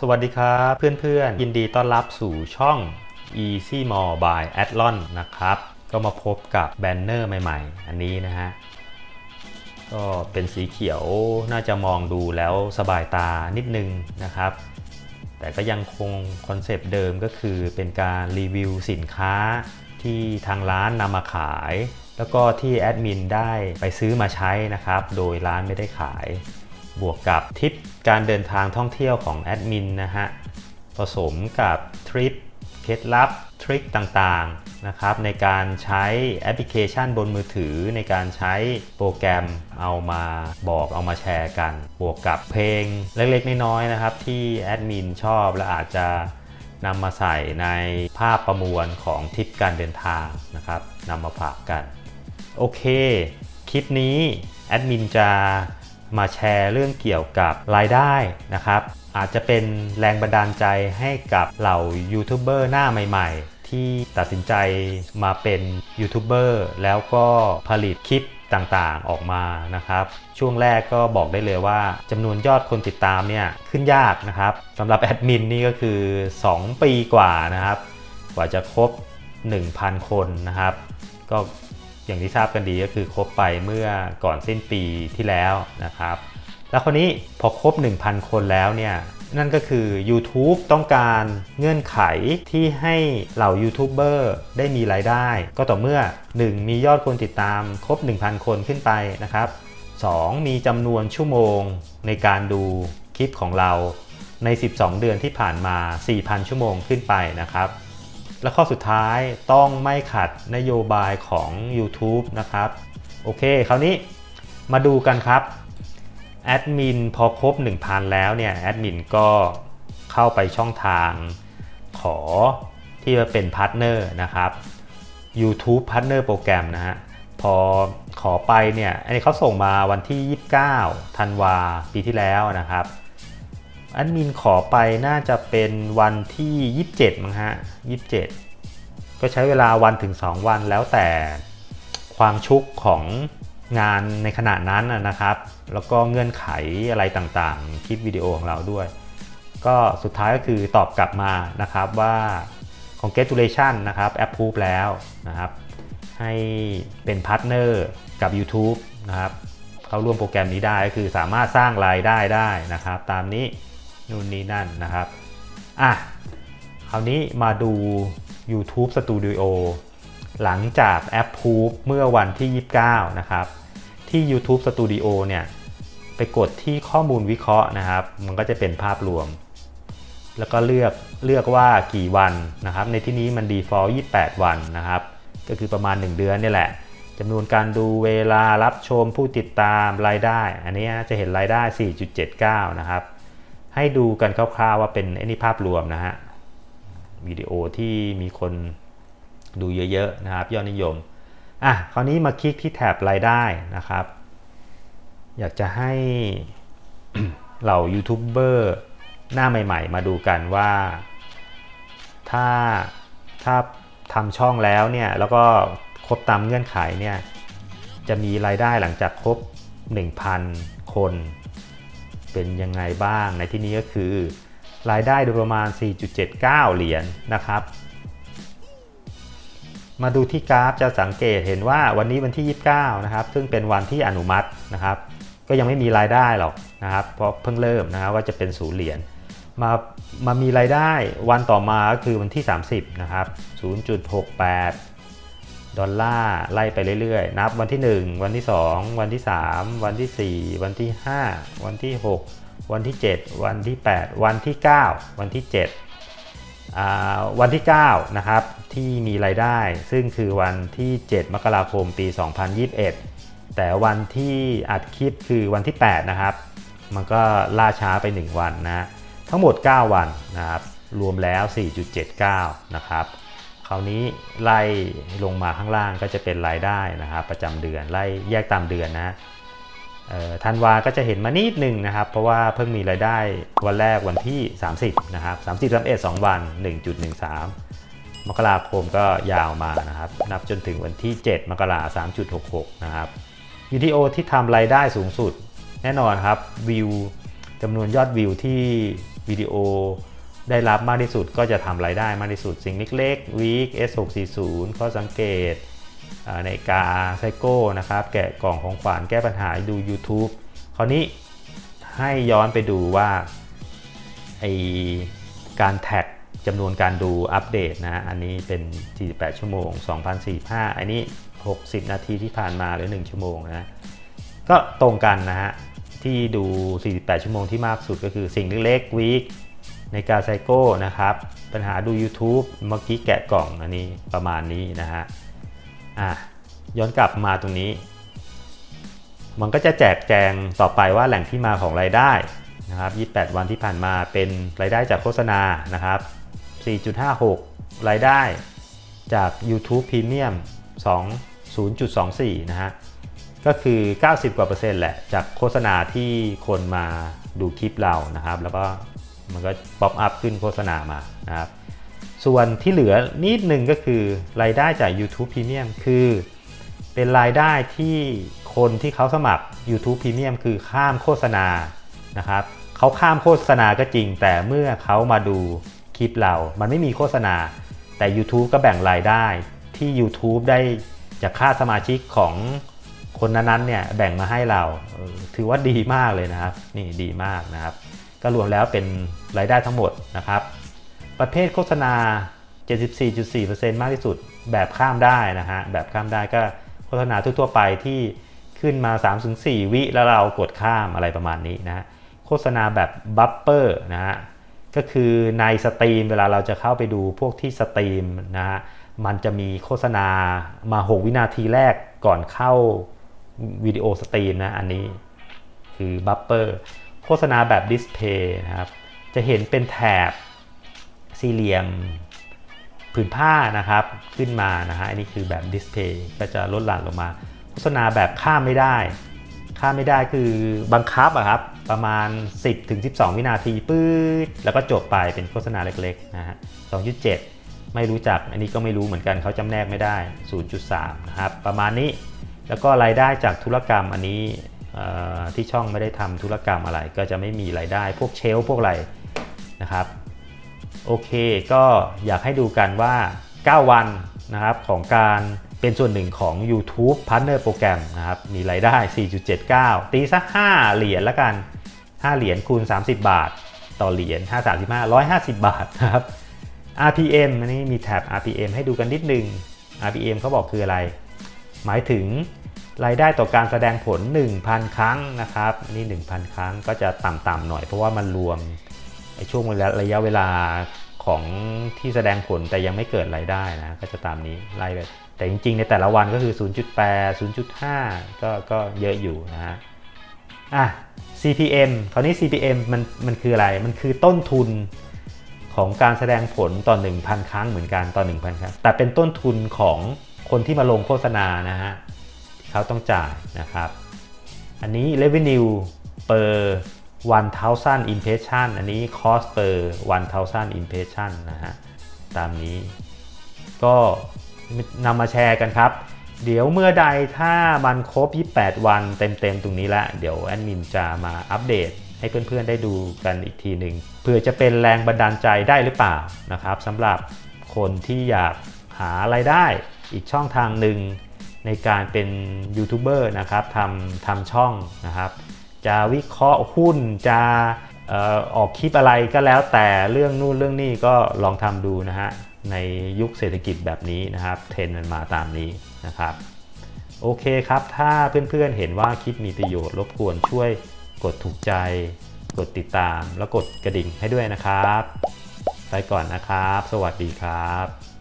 สวัสดีครับเพื่อนๆ ยินดีต้อนรับสู่ช่อง Easy More by Adlon นะครับ ก็มาพบกับแบนเนอร์ใหม่ๆ อันนี้นะฮะ ก็เป็นสีเขียวน่าจะมองดูแล้วสบายตานิดนึงนะครับ แต่ก็ยังคงคอนเซปต์เดิมก็คือเป็นการรีวิวสินค้าที่ทางร้านนำมาขาย แล้วก็ที่แอดมินได้ไปซื้อมาใช้นะครับ โดยร้านไม่ได้ขาย บวกกับทิปการเดินทางท่องเที่ยวของแอดมินนะฮะผสมกับทริปเคล็ดลับทริคต่างๆนะครับในการใช้แอปพลิเคชันบนมือถือ ในการใช้โปรแกรมเอามาบอกเอามาแชร์กัน บวกกับเพลงเล็กๆ น้อยๆนะครับที่แอดมินชอบและอาจจะนำมาใส่ในภาพประมวลของทริปการเดินทางนะครับนำมาฝากกัน โอเค คลิปนี้แอดมินจะ มาแชร์เรื่องเกี่ยวกับรายได้นะครับ อาจจะเป็นแรงบันดาลใจให้กับเหล่ายูทูบเบอร์หน้าใหม่ ๆ ที่ตัดสินใจมาเป็นยูทูบเบอร์แล้วก็ผลิตคลิปต่างๆออกมานะครับ ช่วงแรกก็บอกได้เลยว่าจำนวนยอดคนติดตามเนี่ยขึ้นยากนะครับสำหรับแอดมินนี่ก็คือ 2 ปีกว่านะครับ กว่าจะครบ 1,000 คนนะครับ ก็ อย่างที่ทราบกันดีก็คือครบไปเมื่อก่อนสิ้นปีที่แล้วนะครับ แล้วคราวนี้พอครบ 1,000 คนแล้วเนี่ยนั่นก็คือ YouTube ต้องการเงื่อนไขที่ให้เหล่ายูทูบเบอร์ได้มีรายได้ ก็ต่อเมื่อ 1. มียอดคนติดตามครบ 1,000 คนขึ้นไปนะครับ 2. มีจำนวนชั่วโมงในการดูคลิปของเราใน 12 เดือนที่ผ่านมา 4,000 ชั่วโมงขึ้นไปนะครับ และข้อสุดท้ายต้องไม่ขัดนโยบายของ YouTube นะครับ โอเค คราวนี้มาดูกันครับแอดมินพอครบ 1,000 แล้วเนี่ยแอดมินก็เข้าไปช่องทางขอที่จะเป็นพาร์ทเนอร์นะครับ YouTube Partner โปรแกรมนะฮะ พอขอไปเนี่ย อันนี้เขาส่งมาวันที่ 29 ธันวาปีที่แล้วนะครับ แอดมินขอไปน่าจะเป็นวันที่ 27 มั้งฮะ 27 ก็ใช้เวลาวันถึง 2 วันแล้วแต่ความชุกของงานในขณะนั้นนะครับ แล้วก็เงื่อนไขอะไรต่างๆ คลิปวิดีโอของเราด้วย ก็สุดท้ายก็คือตอบกลับมานะครับว่า congratulation นะครับ approve แล้วนะครับ ให้เป็นพาร์ทเนอร์กับ YouTube นะครับเข้าร่วมโปรแกรมนี้ได้ก็คือสามารถสร้างรายได้ได้นะครับ ตามนี้ นู่นนี่นั่นนะครับ อะ คราวนี้มาดู YouTube Studio หลังจากแอปพูฟเมื่อวันที่ 29 นะครับ ที่ YouTube Studio เนี่ย ไปกดที่ข้อมูลวิเคราะห์นะครับ มันก็จะเป็นภาพรวม แล้วก็เลือกเลือกว่ากี่วันนะครับ ในที่นี้มัน default 28 วันนะครับ ก็คือประมาณ 1 เดือนนี่แหละจำนวนการดูเวลารับชมผู้ติดตามรายได้ อันนี้จะเห็นรายได้ 4.79 นะครับ ให้ดูกันคร่าวๆว่าเป็นไอ้นี่ภาพรวมนะฮะวิดีโอที่มีคนดูเยอะๆนะครับยอดนิยมอะคราวนี้มาคลิกที่แถบรายได้นะครับ อยากจะให้เหล่ายูทูบเบอร์หน้าใหม่ๆ มาดูกันว่า ถ้าถ้าทำช่องแล้วเนี่ยแล้วก็ครบตามเงื่อนไขเนี่ยจะมีรายได้หลังจากครบ 1,000 คน เป็นยังไงบ้างในที่นี้ก็คือ รายได้โดยประมาณ 4.79 เหรียญนนะครับ มาดูที่กราฟจะสังเกตเห็นว่าวันนี้วันที่ 29 นะครับ ซึ่งเป็นวันที่อนุมัตินะครับ ก็ยังไม่มีรายได้หรอกนะครับ เพราะเพิ่งเริ่มนะครับว่าจะเป็นศูนย์เหรียญมามามีรายได้วันต่อมาก็คือวันที่ 30 นะครับ 0.68 ดอลลาร์ไล่ไปเรื่อยๆ นับวันที่ 1 วันที่ 2 วันที่ 3 วันที่ 4 วันที่ 5 วันที่ 6 วันที่ 7 วันที่ 8 วันที่ 9 วันที่ 7 วันที่9นะครับที่มีรายได้ ซึ่งคือวันที่ 7 มกราคมปี 2021 แต่วันที่อัดคลิปคือวันที่ 8 นะครับ มันก็ล่าช้าไป 1 วันนะทั้งหมด 9 วันนะครับรวมแล้ว 4.79 นะครับ คราวนี้ไล่ลงมาข้างล่างก็จะเป็นรายได้นะครับประจำเดือนไล่แยกตามเดือนนะธันวาก็จะเห็นมานิดหนึ่งนะครับ เพราะว่าเพิ่งมีรายได้วันแรกวันที่ 30 นะครับ 30 31 2 วัน 1.13 มกราคมก็ยาวมานะครับ นับจนถึงวันที่ 7 มกราคม3.66 นะครับวิดีโอที่ทำรายได้สูงสุด แน่นอนครับวิวจำนวนยอดวิวที่วิดีโอ ได้รับมากที่สุดก็จะทำรายได้มากที่สุดสิ่งเล็กๆ Week S640 ข้อสังเกตในกาไซโก้นะครับ แกะกล่องของขวัญแก้ปัญหาดู YouTube คราวนี้ให้ย้อนไปดูว่าไอการแท็กจำนวนการดูอัปเดตนะ อันนี้เป็น 48 ชั่วโมง 2045 อันนี้ 60 นาทีที่ผ่านมาหรือ 1 ชั่วโมงนะ ก็ตรงกันนะฮะ ที่ดู 48 ชั่วโมงที่มากสุดก็คือสิ่งเล็กๆวีค ในการไซโก้นะครับ ปัญหาดู YouTube เมื่อกี้แกะกล่องอันนี้ประมาณนี้นะฮะอะย้อนกลับมาตรงนี้ มันก็จะแจกแจงต่อไปว่าแหล่งที่มาของรายได้นะครับ 28 วันที่ผ่านมาเป็นรายได้จากโฆษณานะครับ 4.56 รายได้จาก YouTube Premium 2 0.24 นะฮะ ก็คือ 90 กว่าเปอร์เซ็นต์แหละ จากโฆษณาที่คนมาดูคลิปเรานะครับ แล้วก็ มันก็ป๊อปอัพขึ้นโฆษณามานะครับ ส่วนที่เหลือนิดนึงก็คือรายได้จาก YouTube Premium คือ เป็นรายได้ที่คนที่เขาสมัคร YouTube Premium คือข้ามโฆษณานะครับเขาข้ามโฆษณาก็จริง แต่เมื่อเขามาดูคลิปเรา มันไม่มีโฆษณา แต่ YouTube ก็แบ่งรายได้ที่ YouTube ได้จากค่าสมาชิกของคนนั้นๆเนี่ยแบ่งมาให้เรา ถือว่าดีมากเลยนะครับ นี่ดีมากนะครับ ก็รวมแล้วเป็นรายได้ทั้งหมดนะครับ ประเภทโฆษณา 74.4%มากที่สุด แบบข้ามได้นะฮะ แบบข้ามได้ก็โฆษณาทั่วๆไปที่ขึ้นมา 3-4 วิแล้วเรากดข้ามอะไรประมาณนี้นะ โฆษณาแบบบัฟเปอร์นะฮะ ก็คือในสตรีมเวลาเราจะเข้าไปดูพวกที่สตรีมนะฮะ มันจะมีโฆษณามา 6 วินาทีแรกก่อนเข้าวิดีโอสตรีมนะ อันนี้คือบัฟเปอร์ โฆษณาแบบดิสเพย์นะครับ จะเห็นเป็นแถบสี่เหลี่ยมผืนผ้านะครับขึ้นมานะฮะอันนี้คือแบบดิสเพย์ก็จะลดหลั่นลงมา โฆษณาแบบข้ามไม่ได้ ข้ามไม่ได้คือบังคับอะครับประมาณ 10ถึง12 วินาทีปื๊ดแล้วก็จบไปเป็นโฆษณาเล็กๆนะฮะ2.7 ไม่รู้จักอันนี้ก็ไม่รู้เหมือนกันเขาจำแนกไม่ได้ 0.3 นะครับ ประมาณนี้แล้วก็รายได้จากธุรกรรมอันนี้ ที่ช่องไม่ได้ทำธุรกรรมอะไร ก็จะไม่มีรายได้ พวกเชลพวกอะไรนะครับโอเคก็อยากให้ดูกันว่า 9 วันนะครับของการเป็นส่วนหนึ่งของ YouTube Partner โปรแกรมนะครับมีรายได้ 4.79 ตีสัก5เหรียญละกัน 5 เหรียญคูณ 30 บาท ต่อเหรียญ5 35 150 บาทนะครับ RPM อันนี้มีแท็บ RPM ให้ดูกันนิดนึง RPM เขาบอกคืออะไร หมายถึง รายได้ต่อการแสดงผล 1,000 ครั้งนะครับ นี่ 1,000 ครั้งก็จะต่ำๆหน่อย เพราะว่ามันรวมไอ้ช่วงระยะเวลาของที่แสดงผลแต่ยังไม่เกิดรายได้นะก็จะตามนี้ไล่ไปแต่จริงๆ ในแต่ละวันก็คือ 0.8 0.5 ก็ก็เยอะอยู่นะฮะอะ CPM คราวนี้ CPM มันมันคืออะไร มันคือต้นทุนของการแสดงผลต่อ 1,000 ครั้งเหมือนกันต่อ 1,000 ครั้ง แต่เป็นต้นทุนของคนที่มาลงโฆษณานะฮะ เขาต้องจ่ายนะครับ อันนี้ revenue per 1,000 impression อันนี้ cost per 1,000 impression นะฮะ ตามนี้ ก็นำมาแชร์กันครับ เดี๋ยวเมื่อใดถ้ามันครบ 28 วันเต็มๆ ตรงนี้แล้วเดี๋ยวแอดมินจะมาอัปเดตให้เพื่อนๆ ได้ดูกันอีกทีหนึ่งเพื่อจะเป็นแรงบันดาลใจได้หรือเปล่านะครับสำหรับคนที่อยากหาไรายได้อีกช่องทางหนึ่ง ในการเป็นยูทูบเบอร์นะครับทำทำช่องนะครับ จะวิเคราะห์หุ้นจะเอ่อออกคลิปอะไรก็แล้วแต่เรื่องนู่นเรื่องนี้ก็ลองทำดูนะฮะในยุคเศรษฐกิจแบบนี้นะครับ เทรนด์มันมาตามนี้นะครับ โอเคครับ ถ้าเพื่อนๆเห็นว่าคลิปมีประโยชน์รบกวนช่วยกดถูกใจ กดติดตาม แล้วกดกระดิ่งให้ด้วยนะครับ ไปก่อนนะครับ สวัสดีครับ